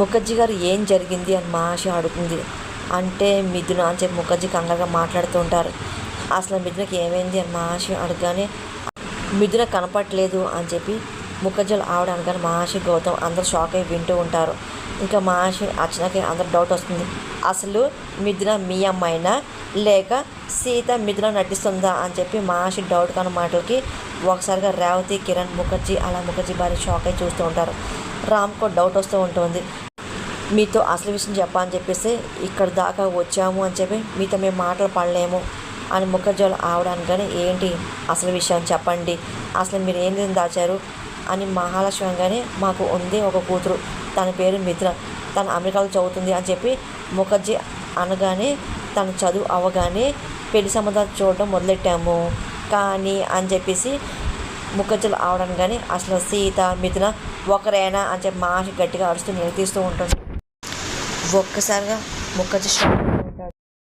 ముఖర్జీ గారు ఏం జరిగింది అని మాష అడుగుతుంది. అంటే మిథున అని చెప్పి ముఖర్జీ కంగారుగా మాట్లాడుతూ ఉంటారు. అసలు మిథునకి ఏమైంది అని మహాశి అడగగానే మిథున కనపట్లేదు అని చెప్పి ముఖర్జీలు ఆవిడ అనగానే మహాశి గౌతమ్ అందరూ షాక్ అయి వింటూ ఉంటారు. ఇంకా మహాశి అర్చనకి అందరు డౌట్ వస్తుంది. అసలు మిథున మీ అమ్మాయినా? లేక సీత మిథున నటిస్తుందా అని చెప్పి మహాశి డౌట్ కాని మాటలకి ఒకసారిగా రేవతి కిరణ్ ముఖర్జీ అలా ముఖర్జీ భార్య షాక్ అయి చూస్తూ ఉంటారు. రామ్కో డౌట్ వస్తూ ఉంటుంది మీతో అసలు విషయం చెప్పాలని చెప్పేసి ఇక్కడ దాకా వచ్చాము అని చెప్పి మీతో మేము మాటలు పడలేము అని ముఖర్జీలు ఆవడానికి ఏంటి అసలు విషయం చెప్పండి? అసలు మీరు ఏం దాచారు? అని మహాలక్ష్మి మాకు ఉంది ఒక కూతురు. తన పేరు మిత్ర తను అమెరికాలో చదువుతుంది అని చెప్పి ముఖర్జీ అనగానే తన చదువు అవగానే పెళ్ళి సంబంధాలు చూడడం మొదలెట్టాము. కానీ అని చెప్పేసి ముఖర్జీలు ఆవడం కానీ అసలు సీత మిథున ఒకరేనా అని చెప్పి మహర్షి గట్టిగా అరుస్తూ నిలదీస్తూ ఉంటుంది. ఒక్కసారిగా మొక్క